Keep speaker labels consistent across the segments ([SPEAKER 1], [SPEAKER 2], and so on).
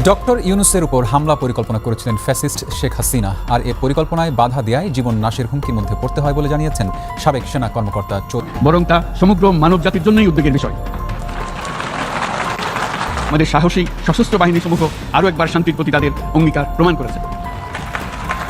[SPEAKER 1] Doctor ইউনুসের উপর হামলা পরিকল্পনা করেছিলেন ফ্যাসিস্ট শেখ হাসিনা, আর এ পরিকল্পনায় বাধা দেয় জীবন নাশের হুমকির মধ্যে পড়তে হয় বলে জানিয়েছেন সাবেক সেনা কর্মকর্তা
[SPEAKER 2] বরং তা সমগ্র মানব জাতির জন্যই উদ্বেগের বিষয়। আমাদের সাহসী সশস্ত্র বাহিনী সমূহ আরও একবার শান্তির প্রতি তাদের অঙ্গীকার প্রমাণ করেছে।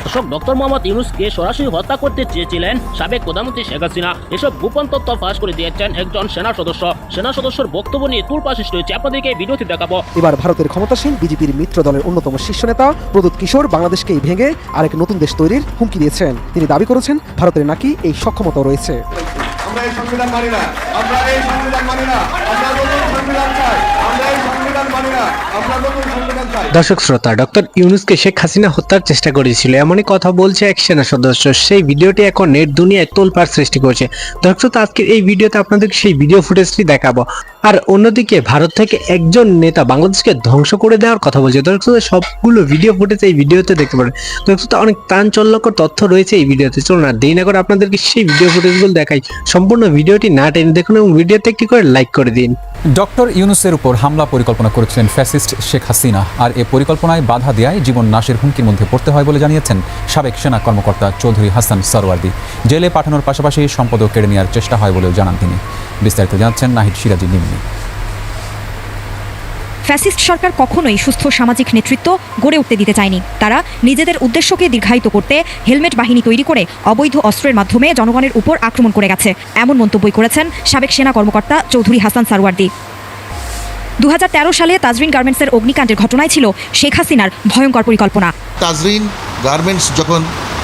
[SPEAKER 3] দর্শক ডক্টর মোহাম্মদ ইউনুসকে সরাসরি হত্যা করতে চেয়েছিলেন সাবেক প্রধানমন্ত্রী শেখ হাসিনা। এসব গোপন তথ্য ফাঁস করে দিয়েছেন একজন সেনা সদস্য। সেনা সদস্যর বক্তব্য নিয়ে তুলপা সৃষ্টি হয়েছে। আপনাদেরকে এই ভিডিওতে দেখাবো।
[SPEAKER 4] এবার ভারতের ক্ষমতাসীন বিজেপির মিত্র দলের অন্যতম শীর্ষ নেতা প্রদূত কিশোর বাংলাদেশকেই ভেঙে আরেক নতুন দেশ তৈরির হুমকি দিয়েছেন। তিনি দাবি করেছেন, ভারতের নাকি এই সক্ষমতা রয়েছে।
[SPEAKER 5] আমরা এই সংবিধান মানি না। আমরা এই সংবিধান মানি না। আমরা নতুন সংবিধান চাই। আমরা এই সংবিধান মানি না। আমরা নতুন সংবিধান চাই।
[SPEAKER 6] দর্শক শ্রোতা, ডক্টর ইউনুসকে শেখ হাসিনা হত্যার চেষ্টা করেছিল, এমনই কথা বলছে এক সেনা সদস্য। সেই ভিডিওটি এখন নেট দুনিয়ায় তোলপাড় সৃষ্টি করছে। দর্শক শ্রোতা, আজকের এই ভিডিওতে আপনাদেরকে সেই ভিডিও ফুটেজটি দেখাবো। আর অন্যদিকে ভারত থেকে একজন নেতা বাংলাদেশকে ধ্বংস করে দেওয়ার কথা বলছে। দর্শক শ্রোতা, সবগুলো ভিডিও ফুটেজ এই ভিডিওতে দেখতে পারেন। দর্শক শ্রোতা, অনেক চাঞ্চল্যকর তথ্য রয়েছে এই ভিডিওতে। চলুন আর দেরি না করে আপনাদেরকে সেই ভিডিও ফুটেজগুলো দেখাই। সম্পূর্ণ ভিডিওটি না টেনে দেখুন এবং ভিডিওতে একটি করে লাইক করে দিন।
[SPEAKER 1] ডক্টর ইউনুসের উপর হামলা পরিকল্পনা করেছিলেন ফ্যাসিস্ট শেখ হাসিনা, আর এ পরিকল্পনায় বাধা দেয়ায় জীবন নাশের হুমকির মধ্যে পড়তে হয় বলে জানিয়েছেন সাবেক সেনা কর্মকর্তা চৌধুরী হাসান সরওয়ার্দি। জেলে পাঠানোর পাশাপাশি সম্পদও কেড়ে নেওয়ার চেষ্টা হয় বলেও জানান তিনি। বিস্তারিত জানাচ্ছেন নাহিদ সিরাজি নিম্নি।
[SPEAKER 7] ফ্যাসিস্ট সরকার কখনোই সুস্থ সামাজিক নেতৃত্ব গড়ে উঠতে দিতে চায়নি। তারা নিজেদের উদ্দেশ্যকে দীর্ঘায়িত করতে হেলমেট বাহিনী তৈরি করে অবৈধ অস্ত্রের মাধ্যমে জনগণের উপর আক্রমণ করে গেছে, এমন মন্তব্যই করেছেন সাবেক সেনা কর্মকর্তা চৌধুরী হাসান সারওয়ার্দি। দু সালে তাজরিন গার্মেন্টসের অগ্নিকাণ্ডের ঘটনায় ছিল শেখ হাসিনার ভয়ঙ্কর পরিকল্পনা।
[SPEAKER 8] তাজরিন গার্মেন্টস যখন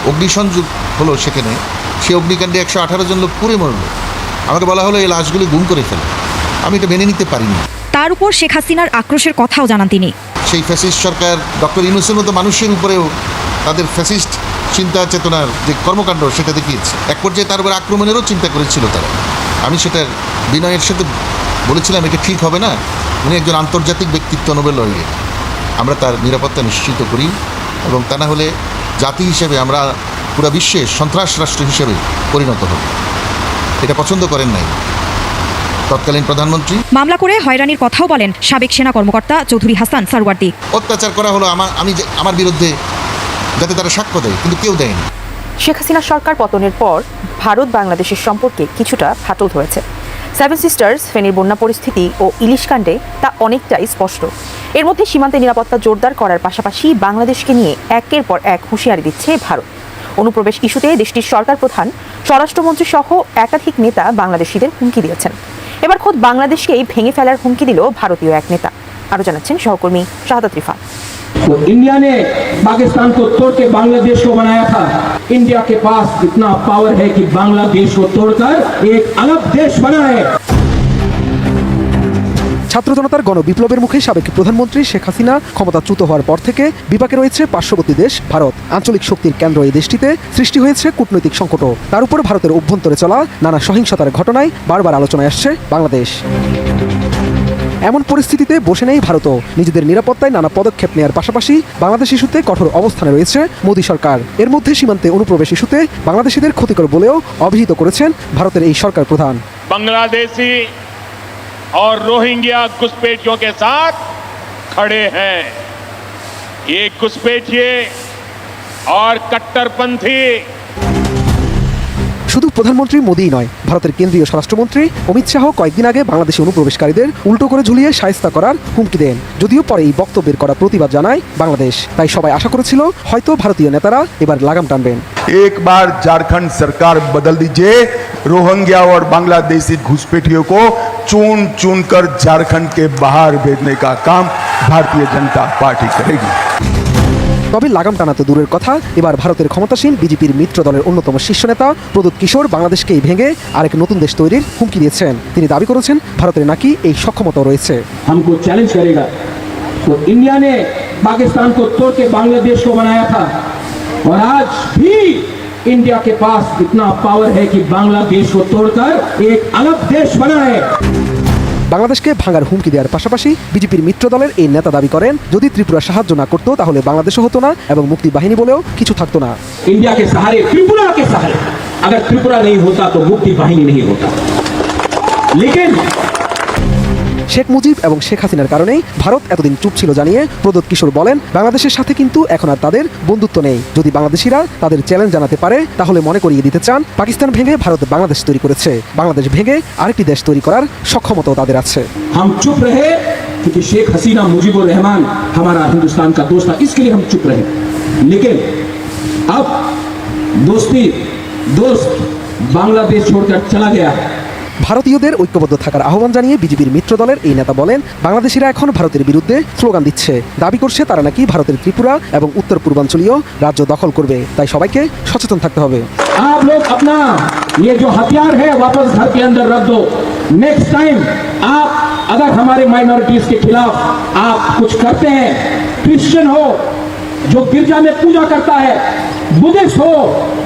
[SPEAKER 8] অগ্নিসংযোগ হলো সেখানে সেই অগ্নিকাণ্ডে একশো আঠারো জন লোক পুড়ে মরল। আমাকে বলা হলো, এই লাশগুলি গুম করে ফেলে। আমি এটা মেনে নিতে পারিনি।
[SPEAKER 7] তার উপর শেখ হাসিনার আক্রোশের কথাও জানান তিনি।
[SPEAKER 8] সেই ফ্যাসিস্ট সরকার ডক্টর ইউনুসের মতো মানুষের উপরেও তাদের ফ্যাসিস্ট চিন্তা চেতনার যে কর্মকাণ্ড, সেটা দেখিয়েছে। এক পর্যায়ে তার উপর আক্রমণেরও চিন্তা করেছিল তারা। আমি সেটার বিনয়ের সাথে বলেছিলাম, এটা ঠিক হবে না। উনি একজন আন্তর্জাতিক ব্যক্তিত্ব নোবেল লরিয়েট আমরা তার নিরাপত্তা নিশ্চিত করি এবং তা না হলে জাতি হিসেবে আমরা পুরো বিশ্বে সন্ত্রাস রাষ্ট্র হিসেবে পরিণত হব। এটা পছন্দ করেন নাই। তৎকালীন প্রধানমন্ত্রী।
[SPEAKER 7] মামলা করে হয়রানির কথাও বলেন সাবেক সেনা কর্মকর্তা চৌধুরী হাসান সারওয়ার্দি।
[SPEAKER 8] অত্যাচার করা হলো আমার আমি আমার বিরুদ্ধে যাতে তারা সাক্ষ্য দেয় কিন্তু কেউ দেয়নি।
[SPEAKER 9] শেখ হাসিনা সরকার পতনের পর ভারত বাংলাদেশের সম্পর্কে কিছুটা ফাটল ধরেছে। সেভেন সিস্টার্স ফেনীর বন্যা পরিস্থিতি ও ইলিশ কাণ্ডে তা অনেকটাই স্পষ্ট। এর মধ্যে সীমান্তে নিরাপত্তা জোরদার করার পাশাপাশি বাংলাদেশকে নিয়ে একের পর এক হুঁশিয়ারি দিচ্ছে ভারত। অনুপ্রবেশ ইস্যুতে দেশটির সরকার প্রধান স্বরাষ্ট্রমন্ত্রী সহ একাধিক নেতা বাংলাদেশিদের হুমকি দিয়েছেন। এবার খোদ বাংলাদেশকেই ভেঙে ফেলার হুমকি দিল ভারতীয় এক নেতা আরও জানাচ্ছেন সহকর্মী শাহাদাত রিফা
[SPEAKER 10] तो इंडिया ने पाकिस्तान को तोड़ के बांग्लादेश को बनाया था इंडिया के पास इतना पावर है कि बांग्लादेश को तोड़कर एक अलग देश बनाए
[SPEAKER 4] ছাত্র জনতার গণবিপ্লবের মুখে সাবেক প্রধানমন্ত্রী শেখ হাসিনা ক্ষমতাচ্যুত হওয়ার পর থেকে বিপাকে রয়েছে পার্শ্ববর্তী দেশ ভারত। আঞ্চলিক শক্তির কেন্দ্র এই দেশটিতে সৃষ্টি হয়েছে কূটনৈতিক সংকটও। তার উপর ভারতের অভ্যন্তরে চলা নানা সহিংসতার ঘটনায় বারবার আলোচনায় আসছে বাংলাদেশ। এমন পরিস্থিতিতে বসে নেই ভারতও। নিজেদের নিরাপত্তায় নানা পদক্ষেপ নেওয়ার পাশাপাশি বাংলাদেশ ইস্যুতে কঠোর অবস্থানে রয়েছে মোদী সরকার। এর মধ্যে সীমান্তে অনুপ্রবেশ ইস্যুতে বাংলাদেশিদের ক্ষতিকর বলেও অভিহিত করেছেন ভারতের এই সরকার প্রধান।
[SPEAKER 11] বাংলাদেশি और रोहिंग्या घुसपैठियों के साथ खड़े हैं ये घुसपैठिए और कट्टरपंथी
[SPEAKER 4] শুধু প্রধানমন্ত্রী মোদীই নয় ভারতের কেন্দ্রীয় স্বরাষ্ট্রমন্ত্রী অমিত শাহ কয়েকদিন আগে বাংলাদেশে অনুপ্রবেশকারীদের উল্টো করে ঝুলিয়ে সায়স্তা করার হুমকি দেন যদিও পরে এই বক্তব্যের করা প্রতিবাদ জানায় বাংলাদেশ তাই সবাই আশা করেছিল হয়তো ভারতীয় নেতারা এবার লাগাম টানবেন
[SPEAKER 5] एक बार झारखंड सरकार बदल दीजिए रोहिंग्या और बांग्लादेशी घुसपैठियों को चुन चुन कर झारखंड के बाहर भेजने का काम भारतीय जनता पार्टी करेगी
[SPEAKER 4] তবে লাগাম টানাতে দূরের কথা এবার ভারতের ক্ষমতাসীন বিজেপির মিত্র দলের অন্যতম শীর্ষ নেতা প্রদূত কিশোর বাংলাদেশকেই ভেঙে আরেক নতুন দেশ তৈরির হুমকি দিয়েছেন তিনি দাবি করেছেন ভারতের নাকি এই সক্ষমতা রয়েছে
[SPEAKER 10] हमको चैलेंज करेगा तो इंडिया ने पाकिस्तान को तोड़ के बांग्लादेश को बनाया था और आज भी इंडिया के पास इतना पावर है कि बांग्लादेश को तोड़कर एक अलग देश बनाए
[SPEAKER 4] বাংলাদেশকে ভাঙার হুমকি দেওয়ার পাশাপাশি বিজেপির মিত্র দলের এই নেতা দাবি করেন যদি ত্রিপুরা সাহায্য না করতো তাহলে বাংলাদেশও হতো না এবং মুক্তি বাহিনী বলেও কিছু থাকতো না
[SPEAKER 10] इंडिया के सहारे त्रिपुरा के सहारे अगर त्रिपुरा नहीं होता तो मुक्ति वाहिनी नहीं होता लेकिन
[SPEAKER 4] শেখ মুজিব এবং শেখ হাসিনার কারণেই ভারত এতদিন চুপ ছিল জানিয়ে প্রদোত কিশোর বলেন বাংলাদেশের সাথে কিন্তু এখন আর তাদের বন্ধুত্ব নেই যদি বাংলাদেশিরা তাদের চ্যালেঞ্জ জানাতে পারে তাহলে মনে করিয়ে দিতে চান পাকিস্তান ভেঙে ভারত বাংলাদেশ তৈরি করেছে বাংলাদেশ ভেঙে আরেকটি দেশ তৈরি করার সক্ষমতাও তাদের আছে
[SPEAKER 10] हम चुप रहे क्योंकि शेख हसीना मुजीबुर रहमान हमारा हिंदुस्तान का दोस्त था इसके लिए हम चुप रहे लेकिन अब दोस्ती दोस्त बांग्लादेश छोड़कर चला गया है
[SPEAKER 4] ভারতীয়দের ঐক্যবদ্ধ থাকার আহ্বান জানিয়ে বিজেপির মিত্র দলের এই নেতা বলেন বাংলাদেশিরা এখন ভারতের বিরুদ্ধে স্লোগান দিচ্ছে দাবি করছে তারা নাকি ভারতের ত্রিপুরা এবং উত্তর পূর্বাঞ্চলীয় রাজ্য দখল করবে তাই সবাইকে সচেতন থাকতে হবে
[SPEAKER 10] आप लोग अपना ये जो हथियार है वापस घर के अंदर रख दो नेक्स्ट टाइम आप अगर हमारे माइनॉरिटीज के खिलाफ आप कुछ करते हैं क्रिश्चियन हो जो गिरजा में पूजा करता है बुद्धिस्ट हो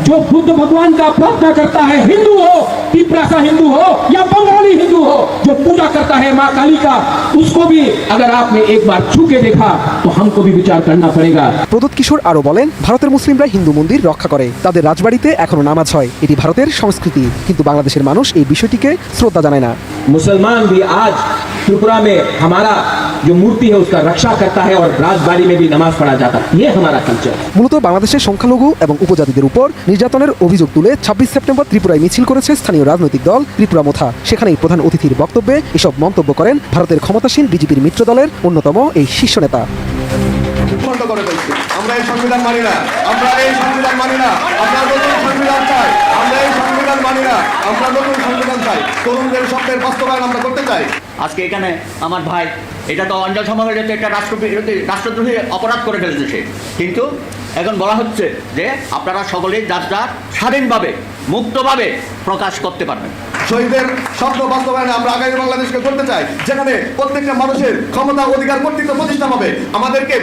[SPEAKER 10] जो बुद्ध भगवान का प्रार्थना करता है हिंदू हो त्रिपुरा का हिंदू हो या बंगाली हिंदू हो जो पूजा करता है माँ काली का उसको भी अगर आपने एक बार छू के देखा तो हमको भी विचार करना पड़ेगा
[SPEAKER 4] প্রদোত কিশোর আরও বলেন ভারতের মুসলিমরা হিন্দু মন্দির রক্ষা করে তাদের রাজবাড়িতে এখনো নামাজ হয় এটি ভারতের সংস্কৃতি কিন্তু বাংলাদেশের মানুষ এই বিষয়টিকে শ্রদ্ধা জানায় না
[SPEAKER 10] मुसलमान भी आज त्रिपुरा में हमारा जो मूर्ति है उसका रक्षा करता है और राजबाड़ी में भी नमाज पढ़ा जाता है ये हमारा कल्चर है
[SPEAKER 4] মূলত বাংলাদেশের সংখ্যালঘু এবং উপজাতিদের উপর নির্যাতনের অভিযোগ তুলে ছাব্বিশ সেপ্টেম্বর ত্রিপুরায় মিছিল করেছে স্থানীয় রাজনৈতিক দল ত্রিপুরা মোথা সেখানেই প্রধান অতিথির বক্তব্যে এসব মন্তব্য করেন ভারতের ক্ষমতাসীন বিজেপির মিত্র দলের অন্যতম এই শীর্ষ নেতা
[SPEAKER 5] বন্ধ করে ফেলছি আমরা এই সংবিধান মানি না আমরা এই সংবিধান মানি না আমরা নতুন সংবিধান চাই আমরা এই সংবিধান মানি না। আমরা নতুন সংবিধান চাই। তরুণদের স্বপ্নের বাস্তবায়ন আমরা করতে চাই।
[SPEAKER 3] আজকে এখানে আমার ভাই, এটা তো অঞ্চল সমাবেশ একটা রাষ্ট্রবিরোধী রাষ্ট্রদ্রোহী অপরাধ করে ফেলেছে সে। কিন্তু এখন বলা হচ্ছে যে আপনারা সকলেই যাত্রা স্বাধীনভাবে, মুক্তভাবে প্রকাশ করতে পারবেন।
[SPEAKER 5] শহীদের স্বপ্ন বাস্তবায়নে আমরা আগামী বাংলাদেশকে করতে চাই। যেখানে প্রত্যেকটা মানুষের ক্ষমতা, অধিকার, কর্তৃত্ব প্রতিষ্ঠা হবে। আমাদেরকে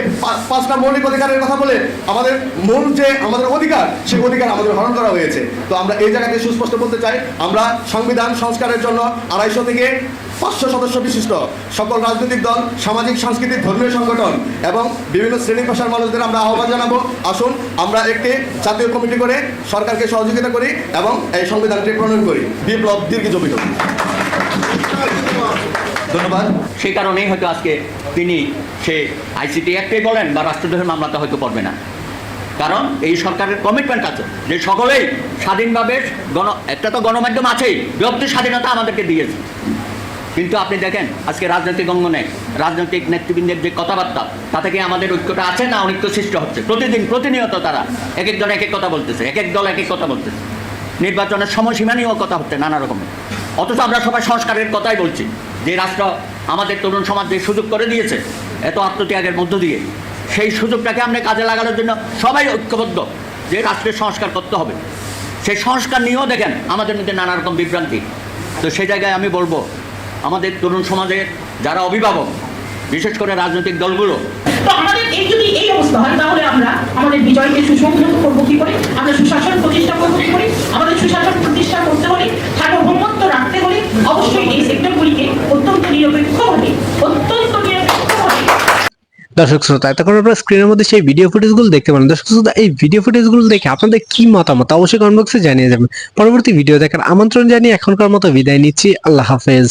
[SPEAKER 5] পাঁচটা মৌলিক অধিকারের কথা বলে আমাদের মূল যে আমাদের অধিকার, সেই অধিকার আমাদের হরণ করা হয়েছে। তো আমরা এই জায়গাতে সুস্পষ্ট বলতে চাই, আমরা সংবিধান সংস্কারের জন্য আড়াইশো থেকে পাঁচশো সদস্য বিশিষ্ট সকল রাজনৈতিক দল, সামাজিক, সাংস্কৃতিক, ধর্মীয় সংগঠন এবং বিভিন্ন শ্রেণি পেশার মানুষদের আমরা আহ্বান জানাব। আসুন, আমরা একটি জাতীয় কমিটি করে সরকারকে সহযোগিতা করি এবং এই সংবিধানটি প্রণয়ন করি। বিপ্লব দীর্ঘজীবী। ধন্যবাদ।
[SPEAKER 3] সেই কারণেই হয়তো আজকে তিনি সে আইসিটি অ্যাক্টে বলেন বা রাষ্ট্রদ্রোহের মামলাটা হয়তো করবে না। কারণ এই সরকারের কমিটমেন্ট আছে যে সকলেই স্বাধীনভাবে গণ একটা তো গণমাধ্যম আছেই ব্যক্তি স্বাধীনতা আমাদেরকে দিয়েছে। কিন্তু আপনি দেখেন, আজকে রাজনৈতিক অঙ্গনে, রাজনৈতিক নেতৃবৃন্দের যে কথাবার্তা তা থেকে আমাদের ঐক্যটা আছে না অনৈক্য সৃষ্টি হচ্ছে? প্রতিদিন প্রতিনিয়ত তারা এক একজন এক এক কথা বলতেছে এক এক দল এক এক কথা বলতেছে। নির্বাচনের সময়সীমা নিয়েও কথা হচ্ছে নানা রকমের। অথচ আমরা সবাই সংস্কারের কথাই বলছি, যে রাষ্ট্র আমাদের তরুণ সমাজ যে সুযোগ করে দিয়েছে, এত আত্মত্যাগের মধ্য দিয়ে। সেই সুযোগটাকে আমরা কাজে লাগানোর জন্য সবাই ঐক্যবদ্ধ, যে রাষ্ট্রের সংস্কার করতে হবে। সেই সংস্কার নিয়েও দেখেন, আমাদের মধ্যে নানা রকম বিভ্রান্তি। তো সেই জায়গায় আমি বলব আমাদের তরুণ সমাজের যারা অভিভাবক বিশেষ করে রাজনৈতিক দলগুলো।
[SPEAKER 12] তো আমাদের এই যদি এই অবস্থা হয় তাহলে আমরা আমাদের বিজয়কে সুসংহত করব কি করে? আমরা সুশাসন প্রতিষ্ঠা করব কি করে? আমাদের সুশাসন প্রতিষ্ঠা করতে হলে সার্বভৌমত্ব রাখতে হলে অবশ্যই এই সেক্টরগুলিকে অত্যন্ত নিরপেক্ষভাবে অত্যন্ত
[SPEAKER 6] দর্শক শ্রোতা এতক্ষণ আপনারা স্ক্রিনের মধ্যে সেই ভিডিও ফুটেজগুলো দেখতে পারেন। দর্শক শ্রোতা এই ভিডিও ফুটেজগুলো দেখে আপনাদের কি মতামত? অবশ্যই কমেন্ট বক্সে জানিয়ে যাবেন। পরবর্তী ভিডিও দেখার আমন্ত্রণ জানিয়ে এখনকার মতো বিদায় নিচ্ছি। আল্লাহ হাফেজ।